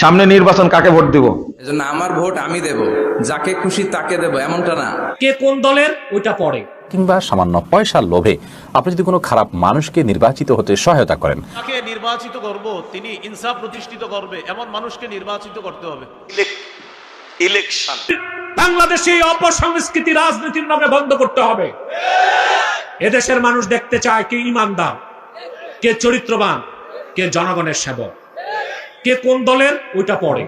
সামনে নির্বাচন কাকে ভোট দিব? এজন্য আমার ভোট আমি দেব। যাকে খুশি তাকে দেব এমনটা না। কে কোন দলের ওইটা পড়ে কিংবা সামান্য পয়সার লোভে আপনি যদি কোনো খারাপ মানুষকে নির্বাচিত হতে সহায়তা করেন। তাকে নির্বাচিত করব তিনি ইনসাফ প্রতিষ্ঠিত করবে এমন মানুষকে নির্বাচিত করতে হবে। ইলেকশন। বাংলাদেশে এই অপসংস্কৃতি রাজনীতির নামে বন্ধ করতে হবে। এদেশের মানুষ দেখতে চায় কে ইমানদার কে চরিত্রবান কে জনগণের সেবক। কে কোন দলের? ওইটা পড়ে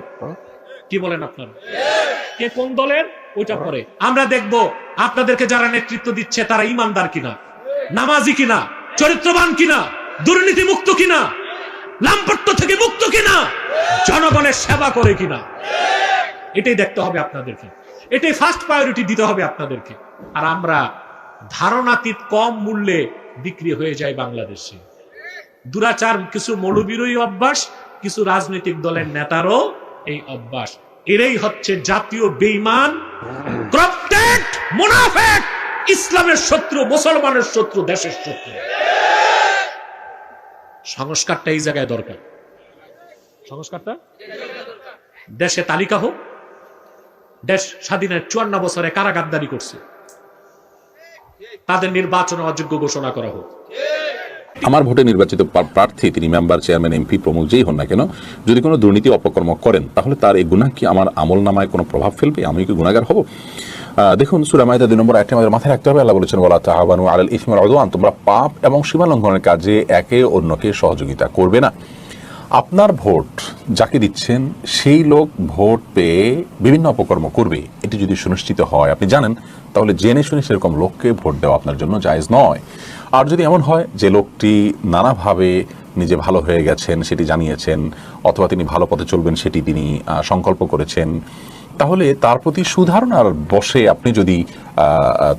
কি বলেন আপনারা? কে কোন দলের? ওইটা পড়ে আমরা দেখব আপনাদেরকে যারা নেতৃত্ব দিচ্ছে তারা ইমানদার কিনা নামাজি কিনা চরিত্রবান কিনা দুর্নীতি মুক্ত কিনা লাম্পট্য থেকে মুক্ত কিনা জনগণের সেবা করে কিনা। এটাই দেখতে হবে আপনাদেরকে। এটাই ফার্স্ট প্রায়োরিটি দিতে হবে আপনাদেরকে। আর আমরা ধারণাতীত কম মূল্যে বিক্রি হয়ে যায় বাংলাদেশে। দুরাচার কিছু মৌলবীরই অভ্যাস কিছু রাজনৈতিক দলের নেতারও এই অভ্যাস। এরাই হচ্ছে জাতীয় বেইমান মুনাফেক ইসলামের শত্রু, মুসলমানের শত্রু, দেশের শত্রু। সংস্কারটা এই জায়গায় দরকার। সংস্কারটা? দেশে তালিকা হোক। দেশ স্বাধীনের চুয়ান্ন বছরে কারা গাদ্দারি করছে। তাদের নির্বাচন অযোগ্য ঘোষণা করা হোক। আমার ভোটে নির্বাচিত প্রার্থী, তিনি মেম্বার, চেয়ারম্যান, এমপি, প্রমুখ যেই হন না কেন, যদি কোনো দুর্নীতি অপকর্ম করেন, তাহলে তার এই গুণা কি আমার আমল নামায় কোনো প্রভাব ফেলবে? আমি কি গুণাগার হব? দেখুন সুরামায়দা দুই নম্বর একটা আমাদের মাথায় রাখতে হবে। আল্লাহ বলেছেন বলা তাহাবানু আলাল ইসমাল অদওয়ান তোমরা পাপ এবং সীমা লঙ্ঘনের কাজে একে অন্যকে সহযোগিতা করবে না। আপনার ভোট যাকে দিচ্ছেন, সেই লোক ভোট পেয়ে বিভিন্ন অপকর্ম করবে। এটি যদি সুনিশ্চিত হয়, আপনি জানেন, তাহলে জেনে শুনে সেরকম লোককে ভোট দেওয়া আপনার জন্য জায়েজ নয়। আর যদি এমন হয় যে লোকটি নানাভাবে নিজে ভালো হয়ে গেছেন, সেটি জানিয়েছেন, অথবা তিনি ভালো পথে চলবেন, সেটি তিনি সংকল্প করেছেন তাহলে তার প্রতি সুধারণার বসে আপনি যদি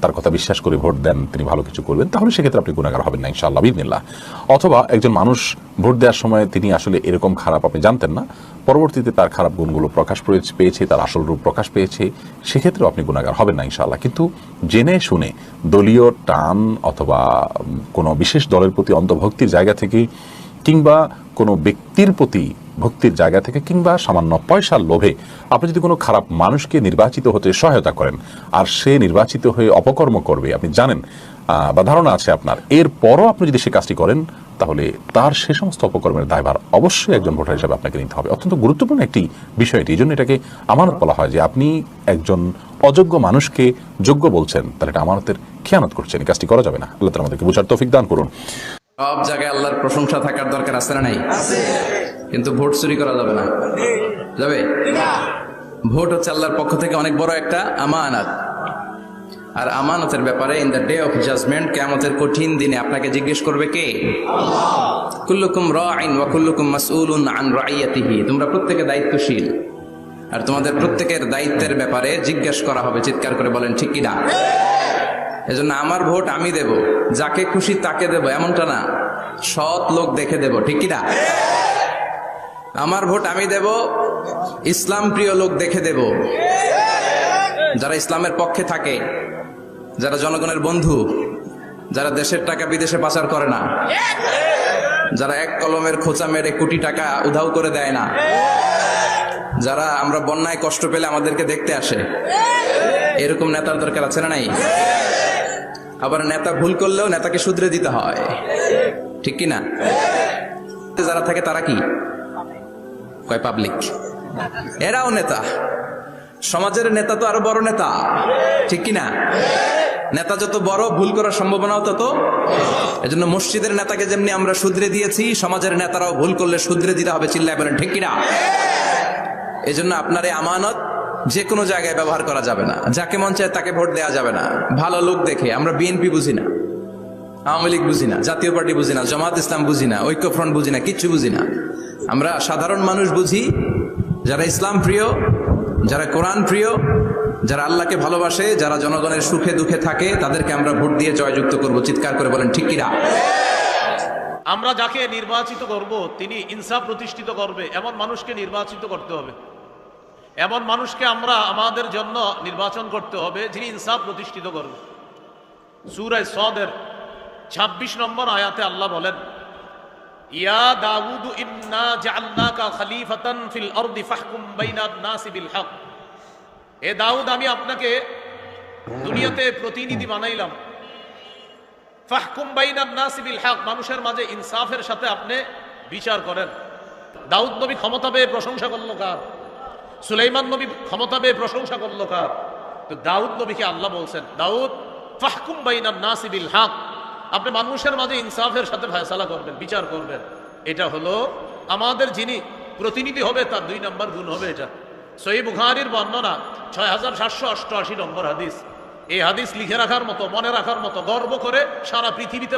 তার কথা বিশ্বাস করে ভোট দেন, তিনি ভালো কিছু করবেন, তাহলে সেক্ষেত্রে আপনি গুণাগার হবেন না, ইনশাআল্লাহ বিদিনিল্লাহ অথবা একজন মানুষ ভোট দেওয়ার সময় তিনি আসলে এরকম খারাপ আপনি জানতেন না, পরবর্তীতে তার খারাপ গুণগুলো প্রকাশ পেয়েছে- তার আসল রূপ প্রকাশ পেয়েছে, সেক্ষেত্রেও আপনি গুণাগার হবেন না, ইনশাআল্লাহ। কিন্তু জেনে শুনে দলীয় টান অথবা কোনো বিশেষ দলের প্রতি অন্তর্ভক্তির জায়গা থেকে কিংবা কোনো ব্যক্তির প্রতি ভক্তির জায়গা থেকে কিংবা সামান্য পয়সার লোভে আপনি যদি কোনো খারাপ মানুষকে নির্বাচিত হতে সহায়তা করেন আর সে নির্বাচিত হয়ে অপকর্ম করবে আপনি জানেন বা ধারণা আছে আপনার। এরপরও আপনি যদি সে কাজটি করেন তাহলে তার সে সমস্ত অপকর্মের দায়ভার অবশ্যই একজন ভোটার হিসাবে আপনাকে নিতে হবে। অত্যন্ত গুরুত্বপূর্ণ একটি বিষয় এটি। এই জন্য এটাকে আমানত বলা হয় যে আপনি একজন অযোগ্য মানুষকে যোগ্য বলছেন তাহলে এটা আমানতের খেয়ানত করছেন। এই কাজটি করা যাবে না। আল্লাহ তালা আমাদেরকে বুঝার তৌফিক দান করুন। সব জায়গায় আল্লাহর প্রশংসা থাকার দরকার আছে না নাই? কিন্তু ভোট চুরি করা যাবে না। যাবে? ভোট হচ্ছে আল্লাহর পক্ষ থেকে অনেক বড় একটা আমানত। আর আমানতের ব্যাপারে in the day of judgement কেমতের কঠিন দিনে আপনাকে জিজ্ঞেস করবে কে? কুল্লুকুম রাইন ওয়া কুল্লুকুম মাসউলুন আন রাইয়াতিহি। তোমরা প্রত্যেকে দায়িত্বশীল। আর তোমাদের প্রত্যেকের দায়িত্বের ব্যাপারে জিজ্ঞেস করা হবে চিৎকার করে বলেন ঠিক কিনা এজন্য আমার ভোট আমি দেব। যাকে খুশি তাকে দেব এমনটা না। সৎ লোক দেখে দেব ঠিক কিনা আমার ভোট আমি দেব, ইসলাম প্রিয় লোক দেখে দেব। যারা ইসলামের পক্ষে থাকে, যারা জনগণের বন্ধু, যারা দেশের টাকা বিদেশে পাচার করে না, যারা এক কলমের খোঁচা মেরে কোটি টাকা উধাও করে দেয় না, যারা আমরা বন্যায় কষ্ট পেলে আমাদেরকে দেখতে আসে, এরকম নেতার দরকার আছে না নাই? আবার নেতা ভুল করলেও নেতাকে শুধরে দিতে হয়, ঠিক কি না? যারা থাকে তারা কি? কয় পাবলিক এরাও নেতা। সমাজের নেতা তো আরও বড় নেতা। ঠিক কি না নেতা যত বড়, ভুল করার সম্ভাবনাও তত। এজন্য মসজিদের নেতাকে যেমনি আমরা শুধরে দিয়েছি, সমাজের নেতারাও ভুল করলে শুধরে দিতে হবে, চিল্লায় বলেন, ঠিক কিনা? এজন্য আপনার এই আমানত যে কোনো জায়গায় ব্যবহার করা যাবে না। যাকে মন চায় তাকে ভোট দেওয়া যাবে না। ভালো লোক দেখে, আমরা বিএনপি বুঝি না। আওয়ামী লীগ বুঝি না, জাতীয় পার্টি বুঝি না, জামাত ইসলাম বুঝি না, ঐক্যফ্রন্ট বুঝি না, কিচ্ছু বুঝি না। আমরা সাধারণ মানুষ বুঝি, যারা ইসলাম প্রিয়, যারা কোরআন প্রিয়, যারা আল্লাহকে ভালোবাসে, যারা জনগণের সুখে দুঃখে থাকে, তাদেরকে আমরা ভোট দিয়ে জয়যুক্ত করব। চিৎকার করে বলেন, ঠিক কিনা? আমরা যাকে নির্বাচিত করব, তিনি ইনসাফ প্রতিষ্ঠিত করবে, এমন মানুষকে নির্বাচিত করতে হবে। এমন মানুষকে আমরা আমাদের জন্য নির্বাচন করতে হবে, যিনি ইনসাফ প্রতিষ্ঠিত করবে। সুরায় সদের ২৬ নম্বর আয়াতে আল্লাহ বলেন, ইয়া দাউদ ইন্না জাআলনাকা খলিফাতান ফিল আরদি ফাহকুম বাইনান নাসি বিল হক। এ দাউদ, আমি আপনাকে দুনিয়াতে প্রতিনিধি বানাইলাম। ফাহকুম বাইনান নাসি বিল হক, মানুষের মাঝে ইনসাফের সাথে আপনি বিচার করেন। দাউদ নবী ক্ষমতা পেয়ে প্রশংসা করল কার? সুলাইমান নবী ক্ষমতা পেয়ে প্রশংসা করল কার? তো দাউদ নবীকে আল্লাহ বলছেন, দাউদ, ফাহকুম বাইনান নাসি বিল হক। আপনি মানুষের মাঝে ইনসাফের সাথে ফয়সালা করবেন, বিচার করবেন। এটা হলো আমাদের যিনি প্রতিনিধি হবে, তার দুই নম্বর গুণ হবে এটা। সই বুখারির বর্ণনা ছয় হাজার সাতশো অষ্টআশি নম্বর হাদিস। এই হাদিস লিখে রাখার মতো, মনে রাখার মতো, গর্ব করে সারা পৃথিবীতে